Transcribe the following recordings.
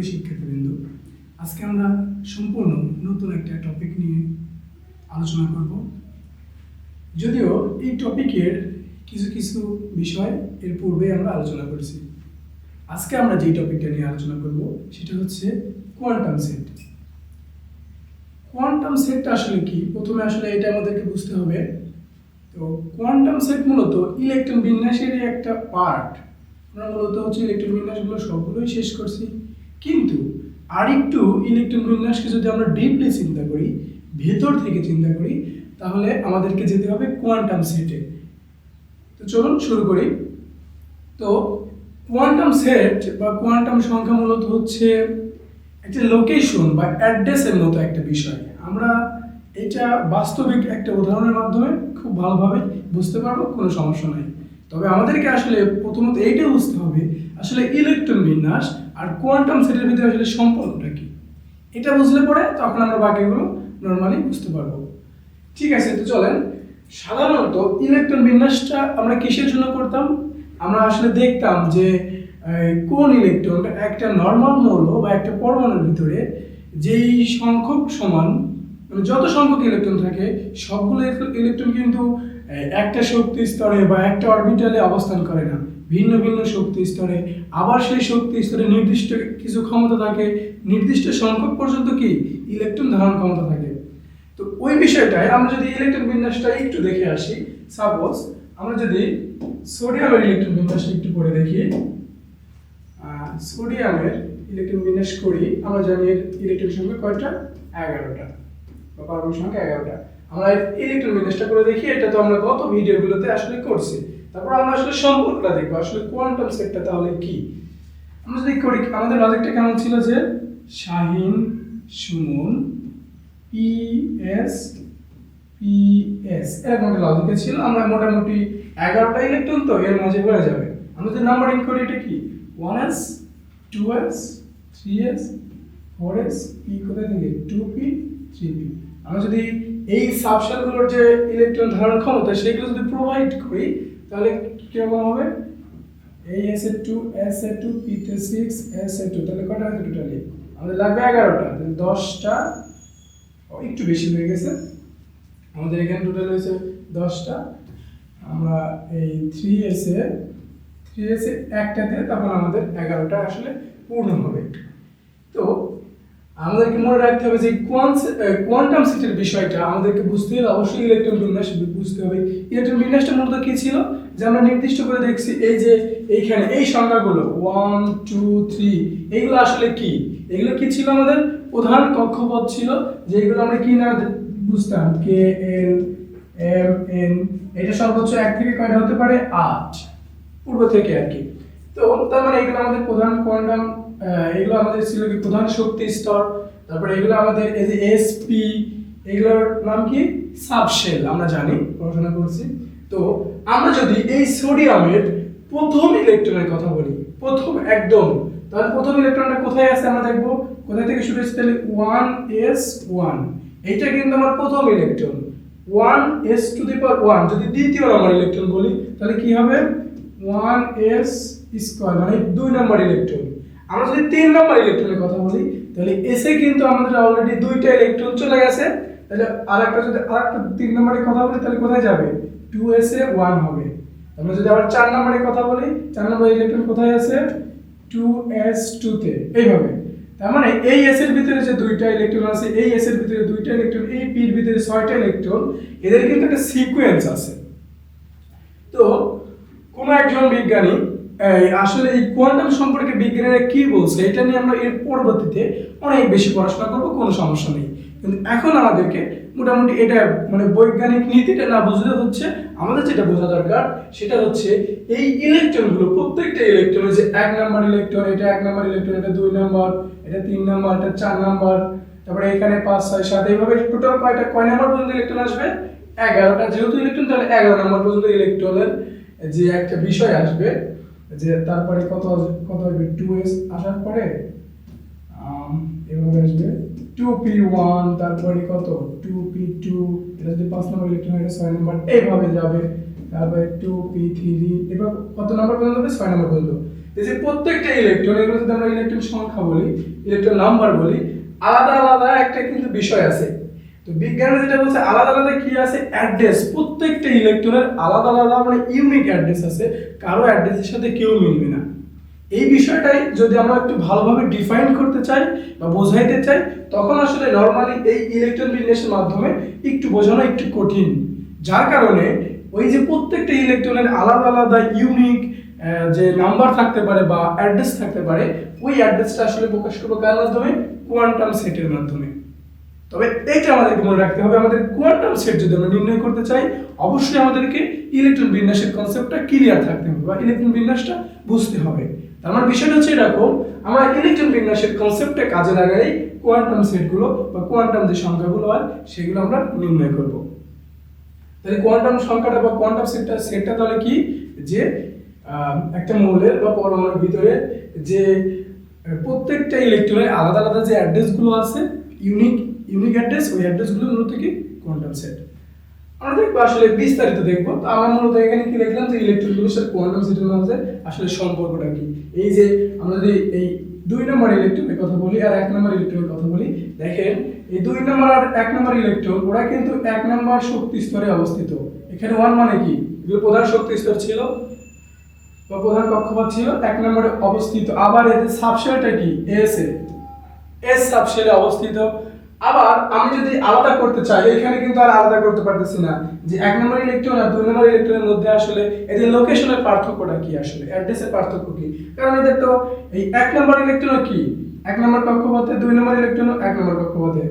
প্রিয় শিক্ষার্থীবৃন্দ, আজকে আমরা সম্পূর্ণ নতুন একটা টপিক নিয়ে আলোচনা করব। যদিও এই টপিকের কিছু কিছু বিষয় এর পূর্বে আমরা আলোচনা করেছি। আজকে আমরা যেই টপিকটা নিয়ে আলোচনা করব, সেটা হচ্ছে কোয়ান্টাম সেট কোয়ান্টাম সেটটা আসলে কি? প্রথমে আসলে এটা আমাদেরকে বুঝতে হবে। তো কোয়ান্টাম সেট মূলত ইলেকট্রন বিন্যাসেরই একটা পার্ট আমরা মূলত হচ্ছে ইলেকট্রন বিন্যাসগুলো সবগুলোই শেষ করছি। কিন্তু আরেকটু ইলেকট্রন বিন্যাসকে যদি আমরা ডিপলি চিন্তা করি, ভেতর থেকে চিন্তা করি, তাহলে আমাদেরকে যেতে হবে কোয়ান্টাম সেটে তো চলুন শুরু করি। তো কোয়ান্টাম সেট বা কোয়ান্টাম সংখ্যা মূলত হচ্ছে একটা লোকেশন বা অ্যাড্রেসের মতো একটা বিষয়। আমরা এটা বাস্তবিক একটা উদাহরণের মাধ্যমে খুব ভালোভাবে বুঝতে পারব, কোনো সমস্যা নাই। তবে আমাদেরকে আসলে প্রথমত এইটা বুঝতে হবে, আসলে ইলেকট্রন বিন্যাস আর কোয়ান্টাম সেটের ভিতরে আসলে সম্পর্কটা কি? এটা বুঝলে পরে তখন আমরা বাকিগুলো নর্মালি বুঝতে পারব। ঠিক আছে, তো চলেন। সাধারণত ইলেকট্রন বিন্যাসটা আমরা কিসের জন্য করতাম? আমরা আসলে দেখতাম যে কোন ইলেকট্রন একটা নর্মাল মৌল বা একটা পরমাণুর ভিতরে যেই সংখ্যক সমান মানে যত সংখ্যক ইলেকট্রন থাকে, সবগুলো ইলেকট্রন কিন্তু একটা শক্তি স্তরে বা একটা অরবিটালে অবস্থান করে না। ভিন্ন ভিন্ন শক্তি স্তরে, আবার সেই শক্তি স্তরে নির্দিষ্ট কিছু ক্ষমতা থাকে, নির্দিষ্ট সংখ্যক পর্যন্ত কি? ইলেকট্রন ধারণ ক্ষমতা থাকে। তো ওই বিষয়টায় আমরা যদি ইলেকট্রন বিন্যাসটা একটু দেখে আসি সাপোজ আমরা যদি সোডিয়ামের ইলেকট্রন বিন্যাসটা একটু পড়ে দেখি সোডিয়ামের ইলেকট্রন বিন্যাস করি, আমরা জানি ইলেকট্রন সংখ্যা কয়টা? এগারোটা, বা কার্বন সংখ্যা এগারোটা। আমরা ইলেকট্রন বিন্যাসটা করে দেখি, এটা তো আমরা গত ভিডিওগুলোতে আসলে করছি। তারপর আমরা আসলে সম্পর্কটা দেখব। আসলে কোয়ান্টাম সেটটা তাহলে কি? আমরা যদি করি আমাদের লজিকটা কেমন ছিল যে Shahin Sumon P S P S এরকম একটা লজিকে ছিল। আমরা মোটামুটি এগারোটা ইলেকট্রন তো এর মাঝে হয়ে যাবে। আমরা যদি নাম্বারিং করি, এটা কি? One S two S three S four S P কোথায় থেকে? টু পি থ্রি পি আমরা যদি এই সাবশেলগুলোর যে ইলেকট্রন ধারণ ক্ষমতা, সেগুলো যদি প্রোভাইড করি তাহলে কীরকম হবে? এই S A two S A two পিতে সিক্স এস এ টু তাহলে কটা আছে টোটালি আমাদের লাগবে এগারোটা দশটা একটু বেশি হয়ে গেছে। আমাদের এখানে টোটাল হয়েছে দশটা। আমরা এই থ্রি এসে থ্রি এসে একটা দিয়ে তখন আমাদের এগারোটা আসলে পূর্ণ হবে। তো আমাদেরকে মনে রাখতে হবে যে কোয়ান্টাম সেটের বিষয়টা আমাদেরকে বুঝতে হলে অবশ্যই ইলেকট্রন বিন্যাস বুঝতে হবে। ইলেকট্রন বিন্যাসটা মূলত কি ছিল? যে আমরা নির্দিষ্ট করে দেখছি এই যে এইখানে এই সংখ্যাগুলো ওয়ান টু থ্রি এইগুলো আসলে কি? এগুলো কি ছিল আমাদের? প্রধান কক্ষপথ ছিল, যেগুলো আমরা কি না বুঝতাম? কে এল এম এন এটা সর্বোচ্চ এক থেকে কয়টা হতে পারে? আট। পূর্ব থেকে আর কি। তো তার মানে এগুলো আমাদের প্রধান কোয়ান্টাম এগুলো আমাদের ছিল কি প্রধান শক্তি স্তর, তারপরে এগুলো আমাদের এই যে এসপি এগুলোর নাম কি? সাবশেল আমরা জানি, পড়াশোনা করছি। তো আমরা যদি এই সোডিয়ামের প্রথম ইলেকট্রনের কথা বলি, প্রথম একদম, তাহলে প্রথম ইলেকট্রনটা কোথায় আছে আমরা দেখব? কোথায় থেকে শুরু হচ্ছে তাহলে ওয়ান এস ওয়ান এইটা কিন্তু আমার প্রথম electron one S two the power one যদি দ্বিতীয় নম্বর ইলেকট্রন বলি, তাহলে কি হবে? ওয়ান এস স্কোয়ার মানে দুই নম্বর ইলেকট্রন আমরা যদি তিন নম্বর ইলেকট্রনের কথা বলি, তাহলে এসে কিন্তু আমাদের অলরেডি দুইটা ইলেকট্রন চলে গেছে। তাহলে আর একটা যদি আর একটা তিন নম্বরের কথা বলি, তাহলে কোথায় যাবে? টু এস ওয়ান হবে। আমরা যদি আবার চার নম্বরের কথা বলি, চার নম্বর ইলেকট্রন কোথায় আছে? টু এস টুতে এইভাবে। তার মানে এই এস এর ভিতরে যে দুইটা ইলেকট্রন আছে, এই এস এর ভিতরে দুইটা ইলেকট্রন এই পির ভিতরে ছয়টা ইলেকট্রন এদের কিন্তু একটা সিকোয়েন্স আছে। তো কোনো একজন বিজ্ঞানী আসলে এই কোয়ান্টাম সম্পর্কে বিজ্ঞানীরা কি বলছে, এটা নিয়ে আমরা এর পরবর্তীতে অনেক বেশি পড়াশোনা করব, কোনো সমস্যা নেই। কিন্তু এখন আমাদেরকে মোটামুটি এটা মানে বৈজ্ঞানিক নীতিটা না বুঝলে হচ্ছে আমাদের যেটা বোঝা দরকার, সেটা হচ্ছে এই ইলেকট্রনগুলো প্রত্যেকটা ইলেকট্রন যে এক নাম্বার ইলেকট্রন এটা এক নাম্বার ইলেকট্রন এটা দুই নাম্বার, এটা তিন নাম্বার, এটা চার নাম্বার, তারপরে এখানে পাঁচ, ছয়, সাত, এইভাবে টোটাল কয়টা, কয় নাম্বার পর্যন্ত ইলেকট্রন আসবে? এগারোটা, যেহেতু ইলেকট্রন তাহলে এগারো নাম্বার পর্যন্ত ইলেকট্রনের যে একটা বিষয় আসবে যে তারপরে কত কত আসবে? টু এস আসার পরে এভাবে আসবে। টু পি ওয়ান তারপরে কত? টু পি টু এটা যদি পাঁচ নম্বর ইলেকট্রন এটা ছয় নম্বর, এইভাবে যাবে। তারপরে টু পি থ্রি এবার কত নম্বর পর্যন্ত হবে? ছয় নম্বর পর্যন্ত। এই যে প্রত্যেকটা ইলেকট্রন এগুলো যদি আমরা ইলেকট্রন সংখ্যা বলি ইলেকট্রন নাম্বার বলি, আলাদা আলাদা একটা কিন্তু বিষয় আছে। বিজ্ঞানে যেটা বলছে, আলাদা আলাদা কি আছে? অ্যাড্রেস প্রত্যেকটা ইলেকট্রনের আলাদা আলাদা মানে ইউনিক অ্যাড্রেস আছে। কারও অ্যাড্রেসের সাথে কেউ মিলবে না। এই বিষয়টাই যদি আমরা একটু ভালোভাবে ডিফাইন করতে চাই বা বোঝাইতে চাই, তখন আসলে নর্মালি এই ইলেকট্রন বিন্যাসের মাধ্যমে একটু বোঝানো একটু কঠিন। যার কারণে ওই যে প্রত্যেকটা ইলেকট্রনের আলাদা আলাদা ইউনিক যে নাম্বার থাকতে পারে বা অ্যাড্রেস থাকতে পারে, ওই অ্যাড্রেসটা আসলে প্রকাশ করব কার মাধ্যমে? কোয়ান্টাম সেটের মাধ্যমে। তবে এইটা আমাদেরকে মনে রাখতে হবে, আমাদের কোয়ান্টাম সেট যদি আমরা নির্ণয় করতে চাই, অবশ্যই আমাদেরকে ইলেকট্রন বিন্যাসের কনসেপ্টটা ক্লিয়ার থাকতে হবে বা ইলেকট্রন বিন্যাসটা বুঝতে হবে। তার মানে বিষয়টা হচ্ছে এরকম, আমরা ইলেকট্রন বিন্যাসের কনসেপ্টটা কাজে লাগাই কোয়ান্টাম সেটগুলো বা কোয়ান্টাম যে সংখ্যাগুলো হয়, সেগুলো আমরা নির্ণয় করব। তাহলে কোয়ান্টাম সংখ্যাটা বা কোয়ান্টাম সেটটা সেটটা তাহলে কি? যে একটা মৌলের বা পরমাণুর ভিতরে যে, প্রত্যেকটা ইলেকট্রনের আলাদা আলাদা যে অ্যাড্রেসগুলো আছে ইউনিক ইউনিক অ্যাড্রেস ওই অ্যাড্রেসগুলো মূলত কি? কোয়ান্টাম সেট আমরা দেখব আসলে বিস্তারিত দেখব। তো আমরা মূলত এখানে কি দেখলাম যে ইলেকট্রনগুলোর সাথে কোয়ান্টাম সেটের মাঝে আসলে সম্পর্কটা কি? এই যে আমরা যদি এই দুই নম্বর ইলেকট্রনের কথা বলি আর এক নম্বর ইলেকট্রনের কথা বলি, দেখেন, এই দুই নম্বর আর এক নম্বর ইলেকট্রন ওরা কিন্তু এক নম্বর শক্তি স্তরে অবস্থিত। এখানে ওয়ান মানে কি? এগুলো প্রধান শক্তি স্তর ছিল বা প্রধান কক্ষপথ ছিল, এক নম্বরে অবস্থিত। আবার এদের সাবশেলটা কি? এস এস সাবশেলে অবস্থিত। আবার আমি যদি আলাদা করতে চাই, এখানে কিন্তু আর আলাদা করতে পারতেছি না যে এক নম্বর ইলেকট্রন আর দুই নম্বর ইলেকট্রনের মধ্যে আসলে এদের লোকেশনের পার্থক্যটা কি আসলে অ্যাড্রেসের পার্থক্য কি? কারণ এদের তো এই এক নম্বর ইলেকট্রন কি? এক নম্বর কক্ষপথে, দুই নম্বর ইলেকট্রন এক নম্বর কক্ষপথে।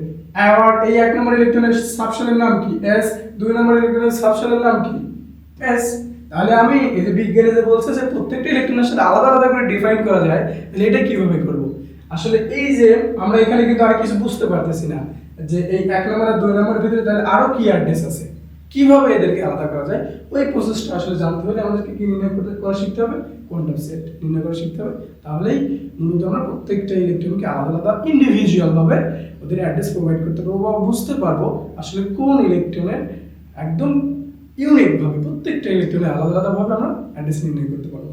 আবার এই এক নম্বর ইলেকট্রনের সাবশেলের নাম কি? এস দুই নম্বর ইলেকট্রনের সাবশেলের নাম কি? এস তাহলে আমি এই যে বিজ্ঞানে যে বলছে যে প্রত্যেকটা ইলেকট্রনের সাথে আলাদা আলাদা করে ডিফাইন করা যায়, তাহলে এটা কীভাবে করব? আসলে এই যে আমরা এখানে কিন্তু আর কিছু বুঝতে পারতেছি না যে এই এক নম্বর দুই নম্বরের ভিতরে তাহলে আরও কি অ্যাড্রেস আছে? কীভাবে এদেরকে আলাদা করা যায়? ওই প্রসেসটা আসলে জানতে হলে আমাদেরকে কি নির্ণয় করতে করা শিখতে হবে? কোয়ান্টাম সেট নির্ণয় করা শিখতে হবে। তাহলেই মূলত আমরা প্রত্যেকটা ইলেকট্রনকে আলাদা আলাদা ইন্ডিভিজুয়াল ভাবে ওদের অ্যাড্রেস প্রোভাইড করতে পারব বা বুঝতে পারব আসলে কোন ইলেকট্রনের একদম ইউনিক ভাবে প্রত্যেকটা ইলেকট্রনের আলাদা আলাদা ভাবে আমরা অ্যাড্রেস নির্ণয় করতে পারব।